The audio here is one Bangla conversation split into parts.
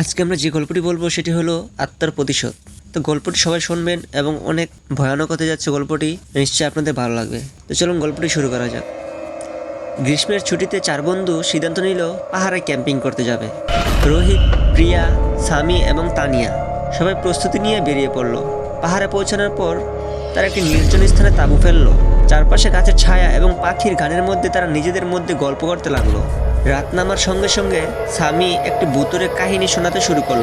আজকে আমরা যে গল্পটি বলব সেটি হলো আত্মার প্রতিশোধ। তো গল্পটি সবাই শুনবেন এবং অনেক ভয়ানক হতে যাচ্ছে গল্পটি, নিশ্চয়ই আপনাদের ভালো লাগবে। তো চলুন গল্পটি শুরু করা যাক। গ্রীষ্মের ছুটিতে চার বন্ধু সিদ্ধান্ত নিল পাহাড়ে ক্যাম্পিং করতে যাবে। রোহিত, প্রিয়া, সামি এবং তানিয়া সবাই প্রস্তুতি নিয়ে বেরিয়ে পড়ল। পাহাড়ে পৌঁছানোর পর তারা একটি নির্জন স্থানে তাঁবু ফেলল। চারপাশে গাছের ছায়া এবং পাখির গানের মধ্যে তারা নিজেদের মধ্যে গল্প করতে লাগল। রাত নামার সঙ্গে সঙ্গে স্বামী একটি ভূতুরের কাহিনী শোনাতে শুরু করল।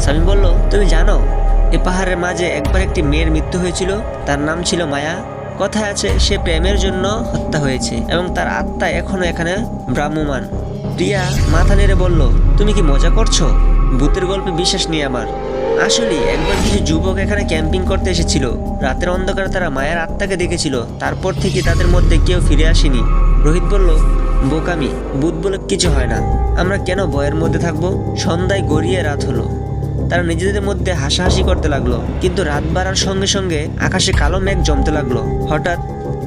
স্বামী বলল, তুমি জানো, এ পাহাড়ের মাঝে একবার একটি মেয়ের মৃত্যু হয়েছিল। তার নাম ছিল মায়া। কথায় আছে, সে প্রেমের জন্য হত্যা হয়েছে এবং তার আত্মা এখনও এখানে ভ্রাম্যমান প্রিয়া মাথা নেড়ে বলল, তুমি কি মজা করছ? ভূতের গল্পে বিশ্বাস নেই আমার। আসলে একবার কিছু যুবক এখানে ক্যাম্পিং করতে এসেছিল। রাতের অন্ধকারে তারা মায়ের আত্মাকে দেখেছিল। তারপর থেকে তাদের মধ্যে কেউ ফিরে আসেনি। রোহিত বলল বোকামি বুধ বলে কিছু হয় না। আমরা কেন ভয়ের মধ্যে থাকব? সন্ধ্যায় গড়িয়ে রাত হলো। তারা নিজেদের মধ্যে হাসাহাসি করতে লাগল, কিন্তু রাত বাড়ার সঙ্গে সঙ্গে আকাশে কালো মেঘ জমতে লাগল। হঠাৎ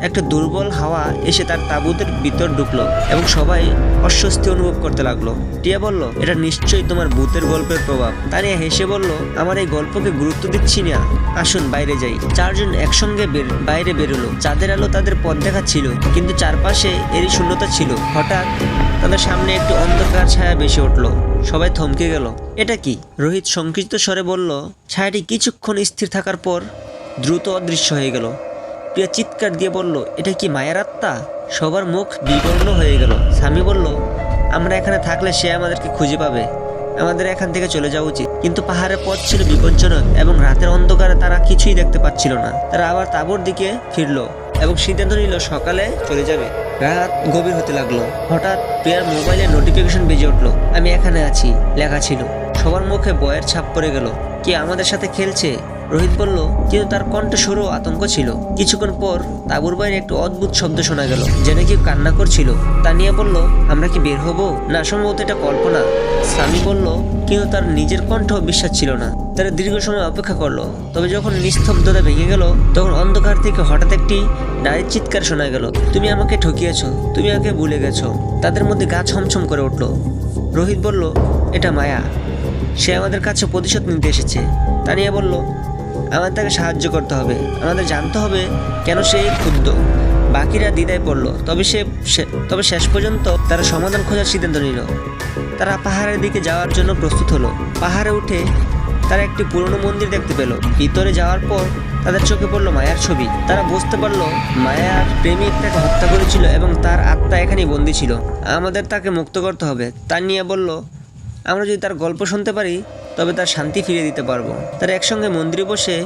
একটা দুর্বল হাওয়া এসে তার তাঁবুতের ভিতর ঢুকলো এবং সবাই অস্বস্তি অনুভব করতে লাগল। টিয়া বলল, এটা নিশ্চয়ই তোমার ভূতের গল্পের প্রভাব। তানিয়া হেসে বলল, আমার এই গল্পকে গুরুত্ব দিচ্ছি না। আসুন, বাইরে যাই। চারজন একসঙ্গে বাইরে বেরোলো। চাঁদের আলো তাদের পথ দেখাচ্ছিল, কিন্তু চারপাশে এরই শূন্যতা ছিল। হঠাৎ তাদের সামনে একটি অন্ধকার ছায়া বেশি উঠল। সবাই থমকে গেল। এটা কি? রোহিত সংকুচিত স্বরে বলল, ছায়াটি কিছুক্ষণ স্থির থাকার পর দ্রুত অদৃশ্য হয়ে গেল। প্রিয়া চিৎকার দিয়ে বলল, এটা কি মায়ের আত্মা? সবার মুখ বিবর্ণ হয়ে গেল। স্বামী বলল, আমরা এখানে থাকলে সে আমাদেরকে খুঁজে পাবে। আমাদের এখান থেকে চলে যাওয়া উচিত। কিন্তু পাহাড়ের পথ ছিল বিপজ্জনক এবং রাতের অন্ধকারে তারা কিছুই দেখতে পাচ্ছিল না। তারা আবার তাঁবুর দিকে ফিরলো এবং সিদ্ধান্ত নিল, সকালে চলে যাবে। রাত গভীর হতে লাগল। হঠাৎ প্রিয়ার মোবাইলে নোটিফিকেশন বেজে উঠল, আমি এখানে আছি। লেখা ছিল। সবার মুখে বয়ের ছাপ পড়ে গেল, কে আমাদের সাথে খেলছে? রোহিত বলল কিন্তু তার কণ্ঠ সরু আতঙ্ক ছিল। কিছুক্ষণ পর তাবুর বাইরে একটু অদ্ভুত শব্দ শোনা গেল, যেন কেউ কান্না করছিল। তানিয়া বলল, আমরা কি বের হব? না, সম্ভবত এটা কল্পনা। স্বামী বলল, কিন্তু তার নিজের কণ্ঠ বিশ্বাস ছিল না। তারা দীর্ঘ সময় অপেক্ষা করল, তবে যখন নিস্তব্ধতা ভেঙে গেল, তখন অন্ধকার থেকে হঠাৎ একটি নারীর চিৎকার শোনা গেল, তুমি আমাকে ঠকিয়েছো, তুমি আমাকে ভুলে গেছো। তাদের মধ্যে গা ছমছম করে উঠল। রোহিত বলল, এটা মায়া। সে আমাদের কাছে প্রতিশোধ নিতে এসেছে। তানিয়া বলল আমাদের তাকে সাহায্য করতে হবে। আমাদের জানতে হবে কেন সে ক্ষুব্ধ। বাকিরা দ্বিধায় পড়ল। তবে সে তবে শেষ পর্যন্ত তারা সমাধান খোঁজার সিদ্ধান্ত নিল। তারা পাহাড়ের দিকে যাওয়ার জন্য প্রস্তুত হলো। পাহাড়ে উঠে তারা একটি পুরনো মন্দির দেখতে পেল। ভিতরে যাওয়ার পর তাদের চোখে পড়ল মায়ার ছবি। তারা বুঝতে পারল মায়ার প্রেমিক তাকে হত্যা করেছিল এবং তার আত্মা এখানেই বন্দী ছিল। আমাদের তাকে মুক্ত করতে হবে। তা নিয়ে বলল আমরা যদি তার গল্প শুনতে পারি, তবে তার শান্তি ফিরিয়ে দিতে পারব। তারা একসঙ্গে মন্দিরে বসে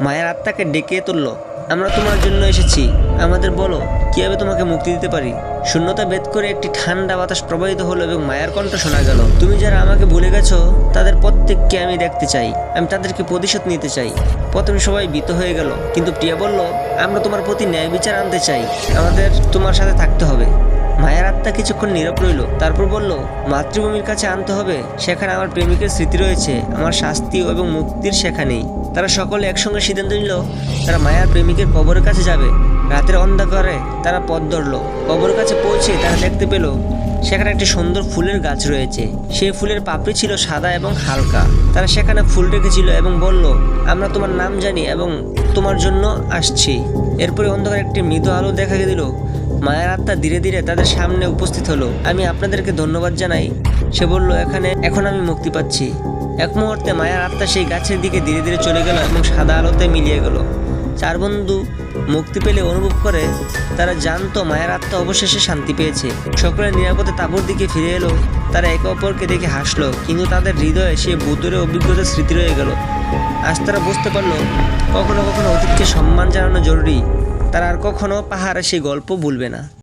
মায়ের আত্মাকে ডেকে তুললো। আমরা তোমার জন্য এসেছি। আমাদের বলো, কীভাবে তোমাকে মুক্তি দিতে পারি? শূন্যতা ভেদ করে একটি ঠান্ডা বাতাস প্রবাহিত হলো এবং মায়ের কণ্ঠ শোনা গেল। তুমি যারা আমাকে ভুলে গেছো, তাদের প্রত্যেককে আমি দেখতে চাই। আমি তাদেরকে প্রতিশোধ নিতে চাই। প্রথমে সবাই ভীত হয়ে গেল। কিন্তু প্রিয়া বলল, আমরা তোমার প্রতি ন্যায় বিচার আনতে চাই। আমাদের তোমার সাথে থাকতে হবে। মায়ের আত্মা কিছুক্ষণ নীরব রইল, তারপর বলল, মাতৃভূমির কাছে আনতে হবে। সেখানে আমার প্রেমিকের স্মৃতি রয়েছে। আমার শাস্তি এবং মুক্তির সেখানেই। তারা সকলে একসঙ্গে সিদ্ধান্ত নিল, তারা মায়ার প্রেমিকের কবরের কাছে যাবে। রাতের অন্ধকারে তারা পথ ধরলো। কবরের কাছে পৌঁছে তারা দেখতে পেল, সেখানে একটি সুন্দর ফুলের গাছ রয়েছে। সেই ফুলের পাপড়ি ছিল সাদা এবং হালকা। তারা সেখানে ফুল রেখেছিল এবং বলল, আমরা তোমার নাম জানি এবং তোমার জন্য আসছি। এরপরে অন্ধকার একটি মৃদু আলো দেখা দিল মায়ের আত্মা ধীরে ধীরে তাদের সামনে উপস্থিত হলো। আমি আপনাদেরকে ধন্যবাদ জানাই। সে বলল, এখানে, এখন আমি মুক্তি পাচ্ছি। এক মুহূর্তে মায়ের আত্মা সেই গাছের দিকে ধীরে ধীরে চলে গেল এবং সাদা আলোতে মিলিয়ে গেল। চার বন্ধু মুক্তি পেলে অনুভব করে, তারা জানতো মায়ের আত্মা অবশেষে শান্তি পেয়েছে। সকলে নিরাপদে তাঁবুর দিকে ফিরে এলো। তারা একে অপরকে দেখে হাসলো, কিন্তু তাদের হৃদয়ে সে ভূতুরে অভিজ্ঞতার স্মৃতি রয়ে গেল। আজ তারা বুঝতে পারল, কখনো কখনো অতীতকে সম্মান জানানো জরুরি। তারা আর কখনো পাহাড়ে সেই গল্প ভুলবে না।